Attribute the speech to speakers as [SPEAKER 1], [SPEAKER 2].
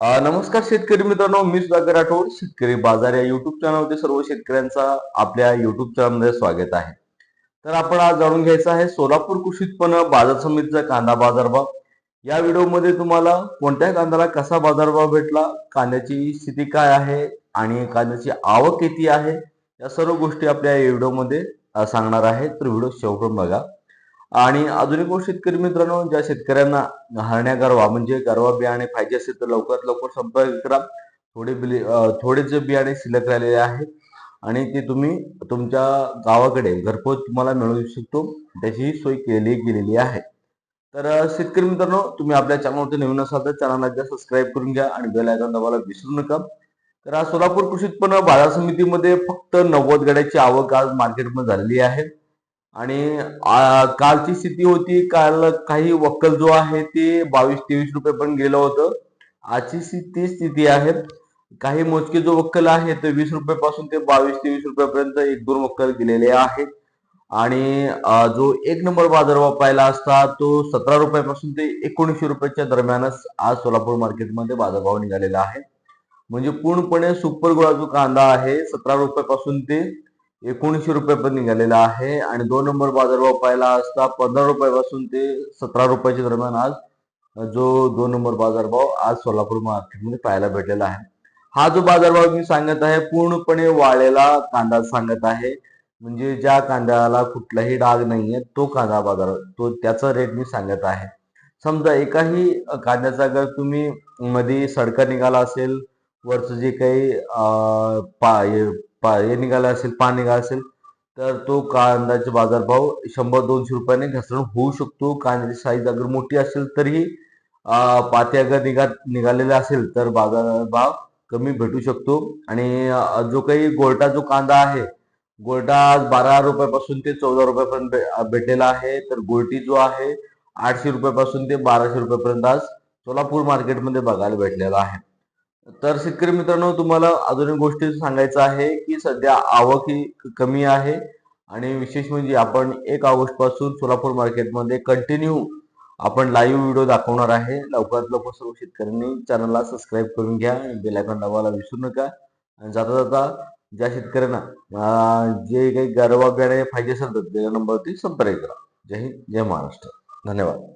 [SPEAKER 1] नमस्कार शेतकरी मित्रांनो मी सुधाकर राठोड शेतकरी बाजार या युट्यूब चॅनलवरती सर्व शेतकऱ्यांचा आपल्या युट्यूब चॅनलमध्ये स्वागत आहे. तर आपण आज जाणून घ्यायचं आहे सोलापूर कृषी उत्पन्न बाजार समितीचा कांदा बाजारभाव. या व्हिडिओमध्ये तुम्हाला कोणत्या कांद्याला कसा बाजारभाव भेटला कांद्याची स्थिती काय आहे आणि कांद्याची आवक किती आहे या सर्व गोष्टी आपल्या या व्हिडिओमध्ये सांगणार आहे. तर व्हिडिओ शेवटून बघा. आणि अजून एक गोष्ट शेतकरी मित्रांनो ज्या शेतकऱ्यांना हरण्या गरवा म्हणजे गरवा बियाणे पाहिजे असेल तर लवकरात लवकर संपर्क करा. थोडे बिले थोडेच बियाणे शिल्लक राहिलेले आहेत आणि ते तुम्ही तुमच्या गावाकडे घरपोच तुम्हाला मिळू शकतो. त्याची सोय केली गेलेली आहे. तर शेतकरी मित्रांनो तुम्ही आपल्या चॅनलवरती नवीन असाल तर चॅनलला एकदा सबस्क्राईब करून घ्या आणि बेल आयकॉन दाबायला विसरू नका. तर आज सोलापूर कृषी उत्पन्न बाजार समितीमध्ये फक्त नव्वद गाड्याची आवक आज मार्केटमध्ये झालेली आहे. आणि कालची स्थिती होती काल काही वक्कल जो आहे ते बावीस तेवीस रुपये पण गेलं होतं. आजची स्थिती ती स्थिती आहे काही मोजके जो वक्कल आहे ते वीस रुपये पासून ते बावीस तेवीस रुपयापर्यंत एक दोन वक्कल गेलेले आहेत. आणि जो एक नंबर बाजारभाव पाहिला असता तो सतरा रुपयापासून ते एकोणीसशे रुपयाच्या दरम्यानच आज सोलापूर मार्केटमध्ये बाजारभाव निघालेला आहे. म्हणजे पूर्णपणे सुपर गुळा जो कांदा आहे सतरा रुपयापासून ते एकोणीसशे रुपयापर्यंत निघालेला आहे. आणि दोन नंबर बाजारभाव पाहिला असता पंधरा रुपयापासून ते सतरा रुपयाच्या दरम्यान आज जो दोन नंबर बाजारभाव आज सोलापूर मार्केटमध्ये पाहायला भेटलेला आहे. हा जो बाजारभाव मी सांगत आहे पूर्णपणे वाळलेला कांदा सांगत आहे. म्हणजे ज्या कांद्याला कुठलाही डाग नाहीये तो कांदा बाजार तो त्याचा रेट मी सांगत आहे. समजा एकाही कांद्याचा जर तुम्ही मध्ये सडका निघाला असेल वरचं जे काही पा हे- निघाला निघालं असेल पान निघाला असेल तर तो कांद्याचे बाजारभाव शंभर दोनशे रुपयाने घसरण होऊ शकतो. कांद्याची साईज अगर मोठी असेल तरीही पाते पाती अगर निघा निघालेला असेल तर बाजारभाव कमी भेटू शकतो. आणि जो काही गोल्टा जो कांदा आहे गोल्टा आज बारा रुपयापासून ते चौदा रुपयापर्यंत भेटलेला आहे. तर गोल्टी जो आहे आठशे रुपयापासून ते बाराशे रुपयापर्यंत आज सोलापूर मार्केटमध्ये बघायला भेटलेला आहे. तर शेतकरी मित्रांनो तुम्हाला अजून एक गोष्टी सांगायचं आहे की सध्या आवक ही कमी आहे आणि विशेष म्हणजे आपण एक ऑगस्टपासून सोलापूर मार्केटमध्ये कंटिन्यू आपण लाईव्ह व्हिडिओ दाखवणार आहे. लवकरात लवकर सर्व शेतकऱ्यांनी चॅनलला सबस्क्राईब करून घ्या आणि बेल दाबायला विसरू नका. आणि जाता जाता ज्या शेतकऱ्यांना जे काही गरबा बियाणे पाहिजे असेल तर त्या नंबरवरती संपर्क करा. जय हिंद जय महाराष्ट्र. धन्यवाद.